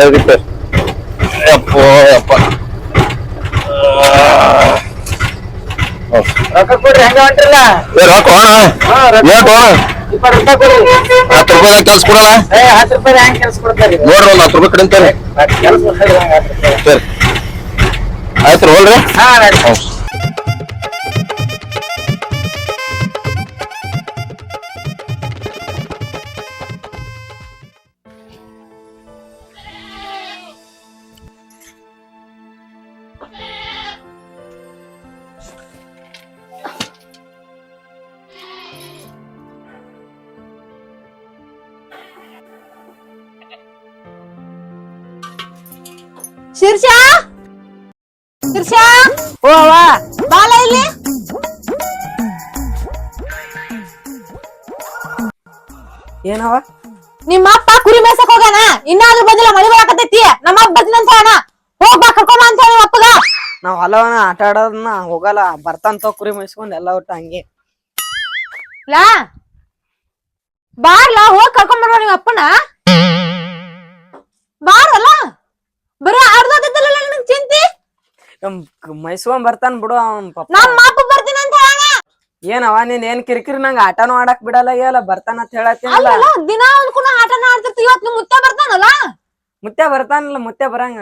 ತೆಗಿತೆ ಯಪ್ಪೋ ಯಪ್ಪ. ರೊಕ್ಕ ಕೊಡ್ರಿ ಹೆಂಗ ಹೊಂಟ್ರಲ್ಲ? ಏ ರೊಕ್ಕ ಅಣ್ಣ ಹಾ, ರೊಕ್ಕ. ಏಟ್ ಅಣ್ಣ ಇಪ್ಪತ್ತು ರೂಪಾಯಿ ಕೊಡ್ರಿ. ಹತ್ತು ರೂಪಾಯಿ ಕೆಲ್ಸ ಕೊಡೋಣ? ಏ ಹತ್ತು ರೂಪಾಯಿ ಹೆಂಗ್ ಕೆಲ್ಸ ಕೊಡ್ತಾರಿ? ನೋಡ್ರಿ ಒಂದು ಹತ್ತು ರೂಪಾಯಿ ಕಡಿಂತಾರೆ ಕೆಲ್ಸ ಕೊಡ್ತಾರಿ ಆಯ್ತು ಹೋಲ್ರಿ ಹಾ ಶಿರ್ಷಾ? ಶಿರ್ಷಾ? ಓ ಅವ್ವ ಬಾಲ ಇಲ್ಲಿ? ಏನವ ನಿಮ್ಮ ಅಪ್ಪ ಕುರಿ ಮೇಸಕ್ ಹೋಗಣ ಇನ್ನಾದ್ರೂ ಬಂದಿಲ್ಲ ಮಳಿ ಬರಾಕತ್ತೈತಿ ನಮ್ಮ ಅಪ್ಪ ಬಂದಿನಂತ ಅಣ್ಣ ಹೋಗ್ ಬಾ ಕರ್ಕೊಂಬ ಅಂತ ಹೇಳಿ ನಿಮ್ಮ ಅಪ್ಪಗ. ನಾವ್ ಹೊಲವನ ಆಟ ಆಡೋದನ್ನ ಹೋಗಲ್ಲ ಬರ್ತಂತ ಕುರಿ ಮೇಯಿಸ್ಕೊಂಡ್ ಎಲ್ಲ ಒಟ್ಟು ಹಂಗೆ. ಲಾ ಬಾರ್ಲಾ ಹೋಗ್ ಕರ್ಕೊಂಡ್ ಬರ್ಬಾ ನಿಮ್ಮ ಅಪ್ಪನ ಬಾರಲ್ಲ ಬರೀ ಆಡ್ದಾಗತ್ತಲ್ಲ ನಿನಗ್ ಚಿಂತಿ ಮೈಸ್ಕೊಂಡ್ ಬರ್ತಾನ ಬಿಡು ಅವನ್ ಪಾಪ ನಮ್ಮ ಅಪ್ಪ ಬರ್ತೀನಿ ಅಂತ ಹೇಳ ಏನವ ನೀನ್ ಏನ್ ಕಿರಿಕಿರಿ ನಂಗ ಆಟನೂ ಆಡಕ್ ಬಿಡಲ್ಲ ಏಲ ಬರ್ತಾನ ಅಂತ ಹೇಳತ್ತೀನಲ್ಲ. ಅಲ್ಲ ದಿನ ಒಂದ್ ಕುನ ಆಟನ ಆಡ್ತಿರ್ತಿ ಇವತ್ತು ನಿಮ್ ಮುತ್ತ ಬರ್ತಾನಲ್ಲ? ಮುತ್ತೆ ಬರ್ತಾನಲ್ಲ ಮುತ್ತೆ ಬರಂಗ.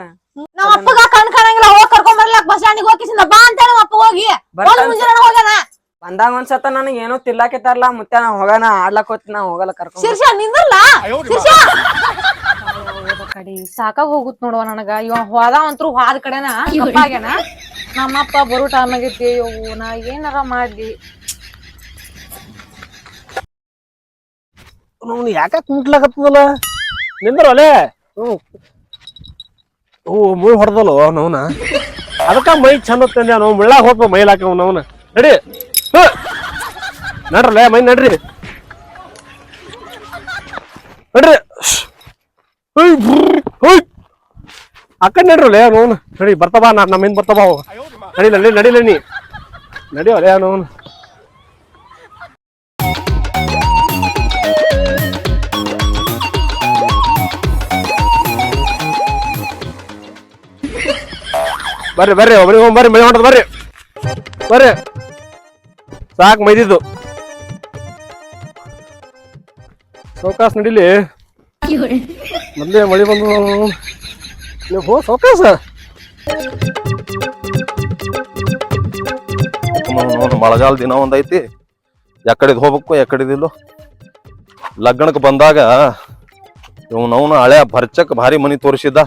ನಮ್ಮ ಅಪ್ಪಗ ಕಣ್ ಕಾಣಂಗಿಲ್ಲ ಹೋಗಿ ಕರ್ಕೊಂಡ್ ಬರ್ಲಾಕ್ ಬಸ್ ಸ್ಟ್ಯಾಂಡಿಗೆ ಹೋಗಿಸಿಂದ ಬಾ ಅಂತ ನಮ್ಮ ಅಪ್ಪ ಹೋಗಿ. ಬರ್ತಾನ. ಮುಂಜಾನೆ ಹೋಗ್ಯಾನ. ಬಂದಾಗ ಒಂದ್ಸತ ನನಗ್ ಏನೋ ತಿರ್ಲಾಕೆ ತರ್ಲ ಮುತ್ತೆ ನಾ ಹೋಗಣ ಆಡ್ಲಕ್ ಹೋತ್ ನಾ ಹೋಗಲ್ಲ ಕರ್ಕೊಂಡ್ ಶಿರ್ಷ ನಿಂದ್ರಲ್ಲ? ಶಿರ್ಷ! ಕಡಿ. ಸಾಕಾಗ ಹೋಗುತ್ತ ನೋಡುವ ನನಗ. ಇವ ಹೋದ ಅಂತೂ ಹೋದ ಕಡೆನ ನಮ್ಮಪ್ಪ ಬರೋ ಟೈಮ್ ಆಗೈತಿ ಅಯ್ಯೋ ನಾ ಏನಾರ ಮಾಡ್ಲಿ. ಯಾಕ ಕುಂಟ್ಲಾಕತ್ತದಲ್ಲ? ನಿಂದ್ರಲೆ ಓ ಮುಳ್ ಹೊಡೆದಲ್ಲ ಅವನವನ ಅದಕ್ಕ ಮೈ ಚಂದ ತಂದೆ ಅವ್ನು. ಮುಳ್ಳಾಗ ಹೋಗ್ಬ ಮೈಲ್ ಹಾಕ ಅವನ ನಡಿ. ನಡ್ರಲ್ಲ ನಡ್ರಲೆ, ಮೈ ನಡ್ರಿ. ನಡ್ರಿ. ಅಕ್ಕ ನಡ್ರಲ್ಲ ನೋನು ನಡಿ, ಬರ್ತಾ ಬಾ, ನಾ ನಮ್ಮಿಂದ ಬರ್ತಾ ಬಾ ನಡಿಲ ನಡಿಲ್ಲ ನಡಿಲ ನೀ. ನಡಿಯೋಲ್ಲ ನೋನು ಬರ್ರಿ ಬರ್ರಿ ಒಬ್ಬರಿಗೆ ಹೋಗಿ ಬರ್ರಿ ಮೈ ಹೊಂಟದ ಬರ್ರಿ. ಬರ್ರಿ. ಸಾಕು ಮೈದಿದ್ದು. ಸೌಕಾಸ್ ನಡಿಲಿ. ಮೊದ್ಲೇ ಮಳೆ ಬಂದು ನೀವು ಹೋ ನೋಡ್ರಿ ಮಳೆಗಾಲ ದಿನ ಒಂದೈತಿ ಎಕಡೆದ್ ಹೋಗ್ಬೇಕು ಎಕಡೆದಿಲ್ಲ ಲಗ್ನಕ್ಕೆ ಬಂದಾಗ ಇವ್ನವ್ನ ಹಳೆ ಭರ್ಚಕ್ ಭಾರಿ ಮನಿ ತೋರಿಸಿದ್ದ.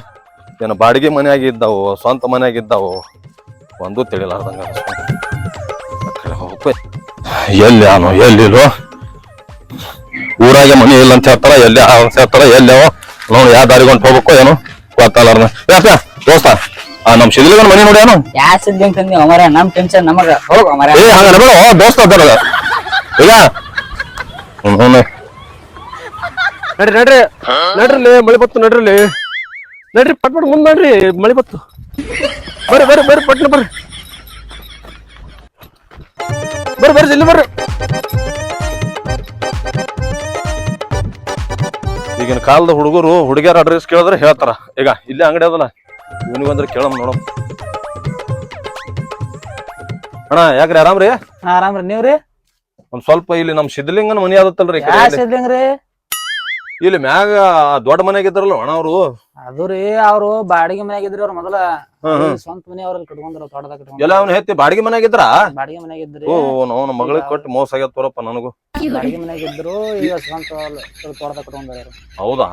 ಏನ ಬಾಡಿಗೆ ಮನ್ಯಾಗ ಇದ್ದಾವು, ಸ್ವಂತ ಮನ್ಯಾಗ ಇದ್ದಾವು. ಒಂದು ತಿಳಿಲಾರ್ದಂಗ ಹೋಗ್ಬೇಕು. ಎಲ್ಲಿ ಎಲ್ಲಿಲ್ಲೋ ಊರಾಗೆ ಮನಿ ಇಲ್ಲ ಅಂತ ಹೇಳ್ತಾರ ಎಲ್ಲಿ ಅಂತ ಹೇಳ್ತಾರ ಎಲ್ಲಿ ನೋಡಿ ಯಾವ ದಾರಿಗೆ ದಾರಿಗೊಂಡು ಹೋಗ್ಬೇಕು ಏನೋ? ಗೊತ್ತಲ್ಲಾರ್ದ ಯಾಕ ದೋಸ್ತ ಆ ನಮ್ ಶಿದಿಲಿಗನ್ ಮನಿ ನೋಡಿ ಏನೋ? ಯಾ ಸುದ್ದಿ ಅಂತ ಅಮರ ನಮ್ ಟೆನ್ಷನ್ ನಮಗ. ಹೋಗ ಅಮರ. ಏ ಹಂಗ ನಬೇಡ ದೋಸ್ತ ಅದಾರ ಹ್ಮ್ ನಡ್ರಿ ನಡ್ರಿ. ನಡ್ರಿ ಮಳಿ ಬತ್ತು ನಡ್ರಿ ನಡ್ರಿ ಪಟ್ ಪಟ್ ಮುಂದ್ ನಡ್ರಿ ಮಳಿ ಬತ್ತು. ಬರ್ರಿ ಬರ್ರಿ ಬರ್ರಿ ಪಟ್ನ ಬರ್ರಿ. ಬರ್ರಿ ಬರ್ರಿ ಇಲ್ಲಿ ಬರ್ರಿ. ಈಗಿನ ಕಾಲದ ಹುಡುಗರು ಹುಡುಗಿಯರ ಅಡ್ರೆಸ್ ಕೇಳಿದ್ರೆ ಹೇಳ್ತಾರ. ಈಗ ಇಲ್ಲೇ ಅಂಗಡಿ ಅದಲ್ಲ. ಇವನಿಗಂದ್ರೆ ಕೇಳಮ್ ನೋಡಮ್. ಅಣ್ಣ ಯಾಕ್ರಿ ಆರಾಮ್ರಿ? ಆರಾಮ್ರಿ. ನೀವ್ರಿ? ಒಂದ್ ಸ್ವಲ್ಪ ಇಲ್ಲಿ ನಮ್ ಸಿದ್ಧಲಿಂಗನ ಮನಿ ಆದತ್ತಲ್ರಿ ಸಿದ್ಧಲಿಂಗ್ರಿ? ಇಲ್ಲಿ ಮ್ಯಾಗ ದೊಡ್ಡ ಮನೆಗೆ ಇದ್ರಲ್ಲ ಅಣ್ಣ ಅವರು? ಅದು ರೀ ಅವ್ರು ಬಾಡಿಗೆ ಮನೆಗೆ ಇದ್ರಿ ಅವ್ರ ಮೊದಲ. ಸ್ವಂತ ಮನೆ ಅವ್ರಲ್ಲಿ ಕಟ್ಕೊಂಡ್ರ ತೋಟದಾಗ ಎಲ್ಲ ಅವ್ನ ಹೆತ್ತಿ ಬಾಡಿಗೆ ಮನ್ಯಾಗ ಇದ್ರ? ಬಾಡಿಗೆ ಮನ್ಯಾಗ ಇದ್ರಿ. ಓ ನಾವು ನಮ್ಮ ಮಗಳಿಗೆ ಕೊಟ್ಟು ಮೋಸ ಆಗ್ಯಾವ ತೋರಪ್ಪ ನನಗೂ. ಬಾಡಿಗೆ ಮನ್ಯಾಗ ಇದ್ರು ಈಗ ಸ್ವಂತ ತೋಟದಾಗ ಕಟ್ಕೊಂಡ್ರ ಹೌದಾ?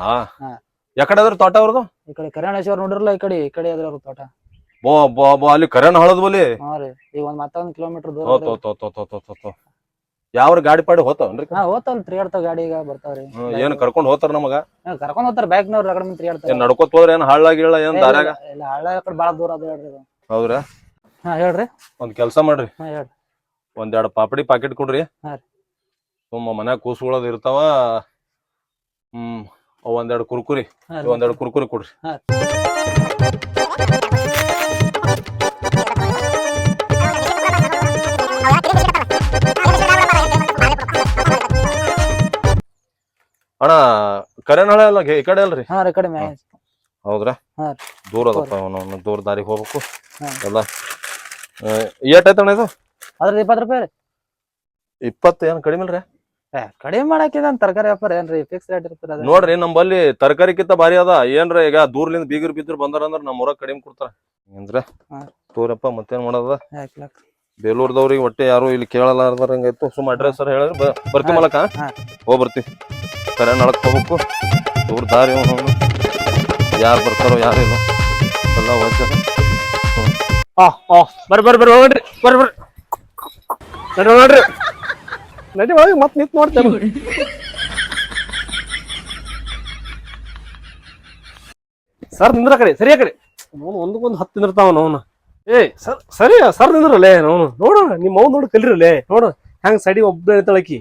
ಯಾಕಡೆ ಅದ್ರ ತೋಟ ಅವ್ರದ್ದು ಈ ಕಡೆ ಕರ್ಯಾಣೇಶ್ವರ್ ನೋಡಿರಲ್ಲ ಈ ಕಡೆ ಈ ಕಡೆ ಅದ್ರ ಅವ್ರ ತೋಟ. ಬೋ ಬೋ ಬೋ ಅಲ್ಲಿ ಕರ್ಯಾಣ ಹಳದ್ ಬೋಲಿ ಹಾ ರೀ. ಈಗ ಒಂದ್ ಮತ್ತೊಂದ್ ಕಿಲೋಮೀಟರ್ ದೂರ ತೋ ತೋ ತೋ ತೋ ತೋ. ಯಾವ್ರ ಗಾಡಿ ಪಾಡಿ ಹೋತಾವನ್ರಿ ಹಾ ತಿರ್ಗಾಡ್ತಾವ ಗಾಡಿ ಈಗ ಬರ್ತಾವ್ರಿ. ಏನ್ ಕರ್ಕೊಂಡ್ ಹೋತಾರ ನಮಗ? ಹಾ, ಕರ್ಕೊಂಡ್ ಹೋಗ್ತಾರ ರಗಡ ತಿರ್ಗಾಡ್ತಾರ ಏನ್ ನಡ್ಕೋತ ಹೋದ್ರ ಏನ್ ಹಳ್ಳ ಗಿಳ್ಳ ಏನ್ ದಾರ್ಯಾಗ? ಇಲ್ಲ ಹಳ್ಳ ಕಡೆ ಬಾಳ ದೂರ ಅದ ಹೇಳ್ರಿ ಇದು. ಹೌದ್ರಾ? ಹಾ ಹೇಳ್ರಿ. ಒಂದ್ ಕೆಲ್ಸ ಮಾಡ್ರಿ. ಹಾ ಹೇಳ್ರಿ. ಒಂದೆರಡು ಪಾಪಡಿ ಪಾಕೆಟ್ ಕೊಡ್ರಿ. ಹಾ ರೀ. ಸುಮ್ಮ ಮನ್ಯಾಗ ಕೂಸುಗಳದ್ ಇರ್ತಾವ. ಹ್ಮ್ ಅವ್ ಒಂದೆರಡು ಕುರ್ಕುರಿ ಹಾ ರೀ. ಒಂದೆರಡು ಕುರ್ಕುರಿ ಕೊಡ್ರಿ. ಹಾ. ಅಣ್ಣ ಕರೆನ್ ಹಳೆ ಅಲ್ಲ ಈ ಕಡೆ ಅಲ್ರಿ? ಹಾ ರೀ ಈ ಹೌದ್ರಾ? ಹಾ. ದೂರ ಅದಪ್ಪ ಅವನು ದೂರ ದಾರಿಗೆ ಹೋಗ್ಬೇಕು. ಹಾ. ಎಲ್ಲ. ಏಟ್ ಐತಣ್ಣ ಇದು? ಅದ್ರದ್ದು ಇಪ್ಪತ್ತು ರೂಪಾಯಿ ರೀ. ಇಪ್ಪತ್ತು ಏನು ಕಡಿಮೆ ಇಲ್ರಿ? ಏ ಕಡಿಮೆ ಮಾಡಾಕಿದ ತರಕಾರಿ ವ್ಯಾಪಾರ ಏನ್ರಿ? ಫಿಕ್ಸ್ ರೇಟ್ ಇರ್ತದ ಅದ ನೋಡ್ರಿ ನಮ್ಮಲ್ಲಿ ತರಕಾರಿಕ್ಕಿಂತ ಭಾರಿ ಅದ. ಏನ್ರ ಈಗ ದೂರ್ಲಿಂದ ಬೀಗರ್ ಬಿದ್ರು ಬಂದಾರ ಅಂದ್ರ ನಮ್ಮ ಊರಾಗ ಕಡಿಮೆ ಕೊಡ್ತಾರ. ಏನ್ರ? ಹಾ. ತೋರಪ್ಪ ಮತ್ತೇನ್ ಮಾಡೋದ? ಹಾಕ್ಲಕ್ ಬೇಲೂರ್ದವ್ರಿಗೆ ಒಟ್ಟೆ ಯಾರು ಇಲ್ಲಿ ಕೇಳಲಾರ್ದಾರಂಗಾಯ್ತು ಸುಮ್ಮ ಅಡ್ರೆಸ್ ಸರ್ ಹೇಳಿದ್ರೆ. ಬರ್ತಿ ಮಲಕ. ಹೋಗ್ ಬರ್ತೀವಿ ಕರೆ ನಳಕ್ ಹೋಗ್ಬೇಕು. ದೂರ ದಾರಿ ಯಾರು ಬರ್ತಾರೋ ಯಾರು ಇಲ್ಲ. ಎಲ್ಲ ಹೋಗ್ತಾರ ಬರ್ರಿ ಬರ್ರಿ ಬರ್ರಿ ಹೋಗ್ರಿ ಬರ್ರಿ ಬರ್ರಿ. ನಡಿ ನೋಡ್ರಿ ನಡಿ ಹೋಗಿ ಮತ್ ನಿಂತು ನೋಡ್ತೇವೆ ಸರ್ ನಿಂದ್ರ ಕಡೆ ಸರಿ ಆ ಕಡೆ. ಅವನು ಒಂದಕ್ಕೊಂದು ಹತ್ತು ನಿಂದಿರ್ತಾವನು ಅವನು. ಏ ಸರ್ ಸರಿ ಸರ್ ನಿಂದ್ರಲ್ಲೇ? ಅವನು ನೋಡು ನಿಮ್ಮ ಅವ್ನು ನೋಡಿ ಕಲಿರಲ್ಲೇ? ನೋಡು ಹೆಂಗ್ ಸಡಿ ಒಬ್ಬ ಹೇಳ್ತಾಳಕಿ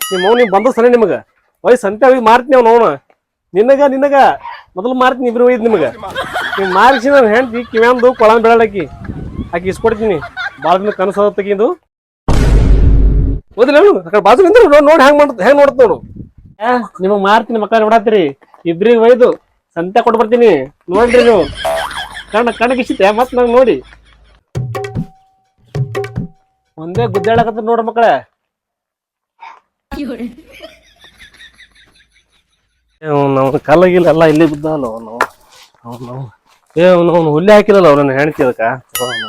ನಿಮ್ಮ ಮೌನ್ ನೀವು ಬಂದ ಸರಿ ನಿಮಗ? ಒಯ್ ಸಂತೆ ಮಾರ್ತೀನಿ ಅವ್ನು ಅವನು. ನಿನಗ ನಿನಗ? ಮೊದಲು ಮಾರ್ತೀನಿ ಇಬ್ರು ಒಯ್ದು ನಿಮಗ. ನೀವು ಮಾರಿಸಿ ನಾನು ಹೆಂಡ್ತಿ ಕಿವ್ಯಾಂದು ಕೊಳ ಬೆಳಕಿ ಆಕಿ ಇಸ್ಕೊಡ್ತೀನಿ. ಭಾಳ ಕನಸು ತೆಗಿದು ಓದಿಲ್ಲ ಅವನು? ಆ ಕಡೆ ಬಾಜು ನಿಂದ್ರು, ನೋಡಿ ನೋಡಿ ಹೆಂಗ್ ಮಾಡ್ತ ಹೆಂಗ್ ನೋಡ್ತ ನೋಡು. ನಿಮಗ್ ಮಾರ್ತೀನಿ ಮಕ್ಕಳ ನೋಡತ್ತೀರಿ ಇಬ್ರಿಗೆ ಒಯ್ದು ಸಂತೆ ಕೊಟ್ಟು ನೋಡ್ರಿ ನೀವು. ಕಣ್ಣ ಕಣ್ಣಿಗೆ ಇಷ್ಟ ಮತ್ತೆ ನಂಗೆ ನೋಡಿ. ಒಂದೇ ಗುದ್ದಾಡಕತ್ತ ನೋಡ್ ಮಕ್ಕಳೇ. ನಾವು ಕಲ್ಲಗಿಲ್ಲ ಎಲ್ಲ ಇಲ್ಲಿ ಬಿದ್ದಾವಲ್ಲ ಅವನು? ಅವನು ಏ ಅವನು ಅವನು ಹುಲ್ಲೆ ಹಾಕಿಲ್ಲಲ್ಲ ಅವ್ರನ್ನ ಹೆಣ್ತಿ ಅದಕ್ಕ? ಅವ್ನು.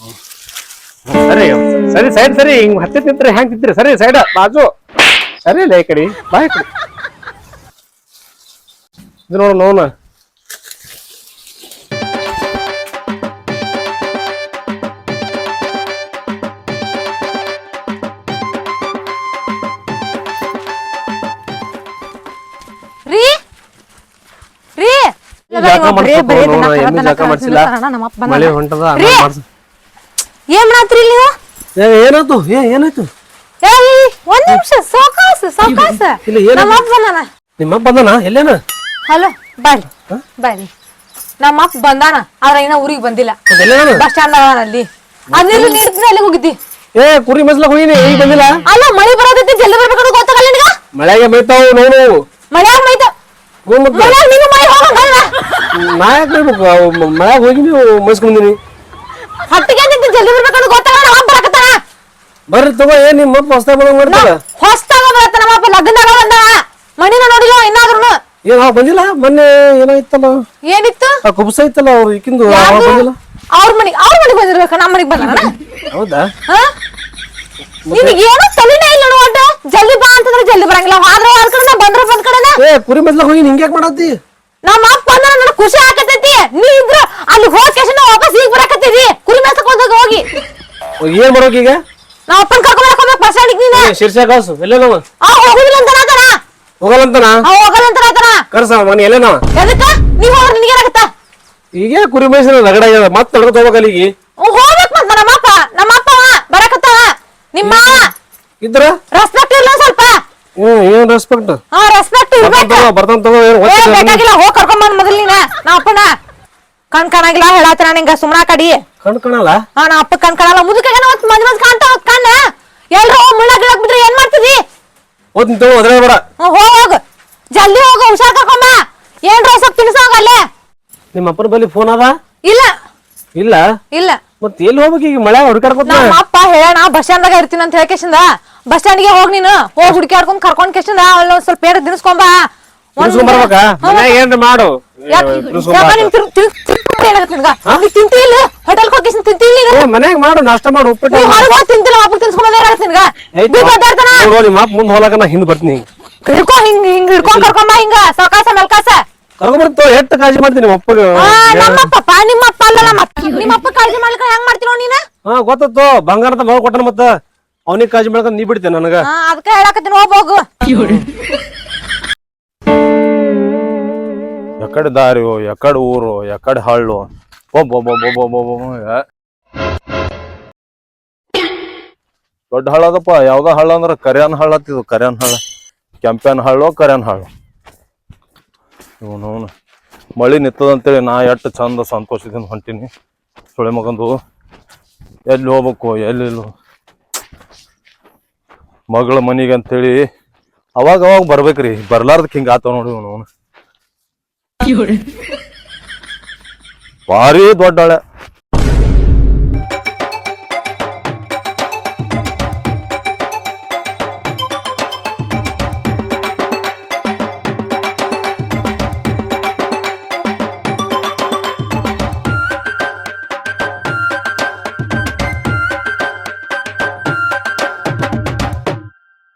ಅವ್ನು. ಸರಿ ಸರಿ ಸೈಡ್ ಸರಿ ಹಿಂಗ್ ಹತ್ತಿ ತಿಂತ್ರಿ ಹೆಂಗ್ ತಿಂತ್ರಿ? ಸರಿ ಸೈಡ್ ಬಾಜು. ಸರಿ ಇಲ್ಲ ಈ ಕಡೆ ಬಾಯ್ ಕಡೆ. ಇದು ನೋಡು ನೋನ ಜಾಕ ಮಾಡ್ಸ್ಬೇಕು ಎಮ್ಮಿ ಜಾಕ ಮಾಡ್ಸಿಲ್ಲ. ಮಳೆ ಹೊಂಟದ. ಏನ್ ಮಾಡತ್ರಿ ನೀವು? ಏ, ಏನಾಯ್ತು? ಏ ಏನಾಯ್ತು? ಏ ಏ, ಒಂದ್ ನಿಮಿಷ ಸಾವಕಾಸ ಸಾವಕಾಸ. ಇಲ್ಲ, ಏನಾಯ್ತು? ನಮ್ಮ ಅಪ್ಪ ಬಂದಾನ. ನಿಮ್ಮ ಅಪ್ಪ ಬಂದನ? ಎಲ್ಲೇನ? ಹಲೋ ಬರ್ರಿ ಬರ್ರಿ ನಮ್ಮ ಅಪ್ಪ ಬಂದಾನ ಆದ್ರ ಇನ್ನ ಊರಿಗೆ ಬಂದಿಲ್ಲ. ಬಸ್ ಸ್ಟ್ಯಾಂಡ್ ಅಲ್ಲಿ ನೀಡ್ತೀನಿ ಅಲ್ಲಿ ಹೋಗಿದ್ದಿ? ಏ ಕುರಿ ಮಸ್ಲಕ್ ಹೋಗಿನಿ ಈಗ ಬಂದಿಲ್ಲ? ಅಲ್ಲ ಮಳಿ ಬರೋದೈತಿ ಜಲ್ದಿ ಬರ್ಬೇಕಂತ ಗೊತ್ತಾಗಲ್ಲ ನಿನಗ? ಮಳೆಗೆ ಬೈತಾವು ನೋಡು. ಮಳೆಯಾಗ ಮೈತ ಹೋಗಂಗಲ್ಲ ನಾ ಯಾಕೆ ಬರ್ಬೇಕು ಮನ್ಯಾಗ ಹೋಗಿ ನೀವು ಮಸ್ಕೊಂದಿನಿ ಹೊಟ್ಟಿಗೆ ಜಲ್ದಿ ಬರ್ಬೇಕಂತ ಗೊತ್ತಾಗಲ್ಲ ನಮ್ಮ ಬರಕತ್ತಾನ. ಬರ್ರಿ ತಗೋ ಏನ್ ನಿಮ್ಮ ಅಪ್ಪ ಹೊಸ್ತಾಗ ಬಂದಂಗ ಮಾಡ್ತಾರ ಹೊಸ್ತಾಗ ಬರತ್ತ ನಮ್ಮ ಅಪ್ಪ ಲಗ್ನದಾಗ ಬಂದ ಮಣಿನ ನೋಡಿಲ್ಲ ಇನ್ನಾದ್ರೂ ಏನ್ ಅವ ಬಂದಿಲ್ಲ? ಮೊನ್ನೆ ಏನಾಯ್ತಲ್ಲ ಏನಿತ್ತು? ಆ ಕುಬ್ಸ ಇತ್ತಲ್ಲ ಅವ್ರು ಬಂದಿಲ್ಲ? ಅವ್ರ ಮನೆಗೆ ಅವ್ರ ಮನೆಗೆ ಬಂದಿರ್ಬೇಕ ನಮ್ಮ ಮನೆಗೆ ಬಂದ ಹೌದಾ? ನಿನಗೆ ಏನೋ ತಲೆನೇ ಇಲ್ಲ ನೋಡ ಜಲ್ದಿ ಬಾ ಅಂತಂದ್ರೆ ಜಲ್ದಿ ಬರಂಗಿಲ್ಲ. ಆದ್ರ ಅವ್ರ ಕಡೆ ಬಂದ್ರ ಬಂದ್ ಕಡೆನ ಏ ಕುರಿ ಮಸ್ಲಕ್ ಹೋಗಿ ಹಿಂಗ್ಯಾಕ್ ಮಾಡತ್ತಿ? ನಮ್ಮ ಅಪ್ಪ ಬಂದ್ರ ನನಗೆ ಖುಷಿ ಆಕತೈತಿ. ನೀ ಇದ್ರ ಅಲ್ಲಿ ಹೋದ ಕೇಶನ ವಾಪಸ್ ಈಗ ಬರಕತ್ತೀರಿ. ಕುರಿ ಮೇಸಕ್ ಹೋದಾಗ ಹೋಗಿ ಏನ್ ಮಾಡೋಕ್ ಈಗ? ನಮ್ಮ ಅಪ್ಪನ ಕರ್ಕೊಂಡ್ ಬರಕೊಂಡ್ ಬಸ್ ಸ್ಟ್ಯಾಂಡಿಗೆ ನೀನು. ಶಿರ್ಷಾ ಕಾಸು ಎಲ್ಲೇನವ ಆ ಹೋಗುದಿಲ್ಲ ಅಂತ ನಾತನ ಹೋಗಲ್ಲಂತನ? ಆ ಹೋಗಲ್ಲ ಅಂತ ನಾತನ ಕರ್ಸ ಮನೆ ಎಲ್ಲೇನವ ಎದಕ್ಕ? ನೀ ಹೋದ್ರ ನಿನಗೆ ಏನಾಗತ್ತ? ಈಗ ಕುರಿ ಮೇಸಿನ ರಗಡ ಮತ್ತೆ ನಡ್ಕೊತ ಹೋಗ್ಬೇಕ ಅಲ್ಲಿಗೆ ಹೋಗ್ಬೇಕು ಮತ್ತ ನಮ್ಮ ಅಪ್ಪ ನಮ್ಮ ಅಪ್ಪ ಬರಕತ್ತಾವ ನಿಮ್ಮ ಮಾವ ಇದ್ರ? ರೆಸ್ಪೆಕ್ಟ್ ಇಲ್ಲ ಸ್ವಲ್ಪ. ಹ್ಮ್ ಏನ್ ರೆಸ್ಪೆಕ್ಟ್ ಹಾ ರೆಸ್ಪೆಕ್ಟ್ ಇರ್ಬೇಕು. ಬರ್ತಾನ ತಗೋ ಏನ್ ಏ ಬೇಕಾಗಿಲ್ಲ ಹೋಗ್ ಕರ್ಕೊಂಡ್ ಬಂದ್ ಮೊದಲ್ ನೀನ. ನಾ ಅಪ್ಪನ ಕಣ್ ಕಾಣಂಗಿಲ್ಲ ಹೇಳಾತ್ರ ನಿಂಗ ಸುಮ್ನ ಕಡಿ. ಕಣ್ ಕಣಲ್ಲ? ಹಾ ನಾ ಅಪ್ಪ ಕಣ್ ಕಾಣಲ್ಲ ಮುದುಕಾಗ ಮತ್ ಮಂದ್ ಮಂದ್ ಕಾಣ್ತಾ ಹೋಗ್ ಕಣ್ಣ? ಎಲ್ರು ಮುಳ್ಳ ಗಿಳಕ್ ಬಿಟ್ರೆ ಏನ್ ಮಾಡ್ತಿದಿ? ಓದ್ತೀನಿ ತಗೋ ಅದ್ರ ಬೇಡ. ಹೋಗ್ ಹೋಗ್. ಜಲ್ದಿ ಹೋಗ ಹುಷಾರ್ ಕರ್ಕೊಂಬ ಏನ್ರ ಸ್ವಲ್ಪ ತಿನ್ಸೋಗ ಅಲ್ಲೇ. ನಿಮ್ಮ ಅಪ್ಪನ ಬಲ್ಲಿ ಫೋನ್ ಅದ? ಇಲ್ಲ. ಇಲ್ಲ? ಇಲ್ಲ. ಮತ್ ಎಲ್ಲಿ ಹೋಗ್ಬೇಕು ಈಗ ಮಳೆ ಹುಡುಕಾಡ್ಕೊತ ನಮ್ಮ ಅಪ್ಪ ಹೇಳೋಣ ಬಸ್ ಸ್ಟ್ಯಾಂಡ್ ಇರ್ತೀನಿ ಅಂತ ಹೇಳ್ಕೇಶಿಂದ ಬಸ್ ಸ್ಟ್ಯಾಂಡ್ಗೆ ಹೋಗ್ ನೀನು. ಹೋಗಿ ಹುಡುಕಾಡ್ಕೊಂಡ್ ಕರ್ಕೊಂಡ್ ಕೇಶಿಂದ. ಅಲ್ಲಿ ಒಂದ್ ಸ್ವಲ್ಪ ಬರ್ಬೇಕಾ? ಮನ್ಯಾಗ ಏನ್ರ ಮಾಡು. ಯಾಕ್ ತಿನ್ಸ್ಕೊಂಡ್ ಯಾಕ ಬಾ. ನಿನ್ ತಿನ್- ತಿನ್- ತಿನ್- ಏನಾಗತ್ತೆ ನಿನ್ಗ? ನೀ ತಿಂತಿ ಇಲ್ಲ? ಹೋಟೆಲ್ ಹೋಗಿ ತಿಂತಿಲ್ಲ ನೀನು? ಏ ಮನ್ಯಾಗ ಮಾಡು ನಾಷ್ಟ ಮಾಡು ಉಪ್ಪಿಟ್ಟು ನೀ ಹೊರಗ್ ಹೋಗ್ ತಿಂತಿಲ್ಲ ಅಪ್ಪ ತಿನ್ಸ್ಕೊಂಡ್ ಏನಾಗತ್ತೆ ನಿನ್ಗ? ಐತ್ ಬಿಟ್ಟು ಒದ್ದಾಡ್ತಾನ? ನೋಡು, ನಿಮ್ಮ ಅಪ್ಪ ಮುಂದೆ ಹೋಲಾಕ ನಾ ಹಿಂದ್ ಬರ್ತೀನಿ. ಹಿಡ್ಕೊ ಹಿಂಗ್ ಹಿಂಗ್ ಹಿಡ್ಕೊಂಡ್ ಕರ್ಕೊಂಬ ಹಿಂಗ. ಸಾವಕಾಸ ಮೆಲ್ಕಾಸ. ಕರ್ಕೊಂಡ್ಬರ್ತು ಎಷ್ಟು ಕಾಳಜಿ ಮಾಡ್ತೀನಿ ನಿಮ್ಮ ಅಪ್ಪಗೆ? ಆ, ನಮ್ಮಪ್ಪಪ್ಪ ನಿಮ್ಮಪ್ಪ ಅಲ್ಲ ಮತ್ತ ನಿಮ್ಮಪ್ಪ ಕಾಳಜಿ ಮಾಡ್ಲಿಕ್ಕೆ ಹೆಂಗ್ ಮಾಡ್ತಿರೋ ನೀನ? ಹಾ ಗೊತ್ತತ್ತು ಬಂಗಾರದ ಮಗ ಕೊಟ್ಟನ ಮತ್ತ? ಅವನಿಗೆ ಕಾಳಜಿ ಮಾಡ್ಕೊಂಡ್ ನೀ ಬಿಡ್ತೇನೆ ನನಗ? ಹಾ ಅದಕ್ಕ ಹೇಳಕತ್ತೀನಿ ಹೋಗ್ ಹೋಗು. ಎಕಡೆ ಊರೋ ಎಕಡೆ ಊರು ಎಕಡೆ ಹಳ್ಳು. ಒಬ್ಬೊಬ್ಬೊಬ್ಬೊಬ್ಬೊಬ್ಬೊಬ್ಬ ದೊಡ್ಡ ಹಳ್ಳ ಅದಪ್ಪ. ಯಾವ್ದ ಹಳ್ಳ ಅಂದ್ರ ಕರ್ಯಾನ್ ಹಳ್ಳ ಇದು ಕರ್ಯಾನ್ ಹಳ್ಳ. ಕೆಂಪ್ಯಾನ್ ಹಳ್ಳು ಕರಿಯನ್ ಹಳ್ಳು. ಇವನು ಮಳೆ ನಿಂತದಂತೇಳಿ ನಾ ಎಷ್ಟು ಚಂದ ಸಂತೋಷದಿಂದ ಹೊಂಟೀನಿ. ಸುಳೆ ಮಗಂದು ಎಲ್ಲಿ ಹೋಗ್ಬೇಕು ಎಲ್ಲಿ ಇಲ್ಲ. ಮಗಳ ಮನಿಗೆ ಅಂತೇಳಿ ಅವಾಗ ಅವಾಗ ಬರ್ಬೇಕ್ರಿ. ಬರ್ಲಾರ್ದಕ್ಕೆ ಹಿಂಗೆ ಆತವ ನೋಡಿ ಇವನು. ಭಾರಿ ದೊಡ್ಡ ಹಳೆ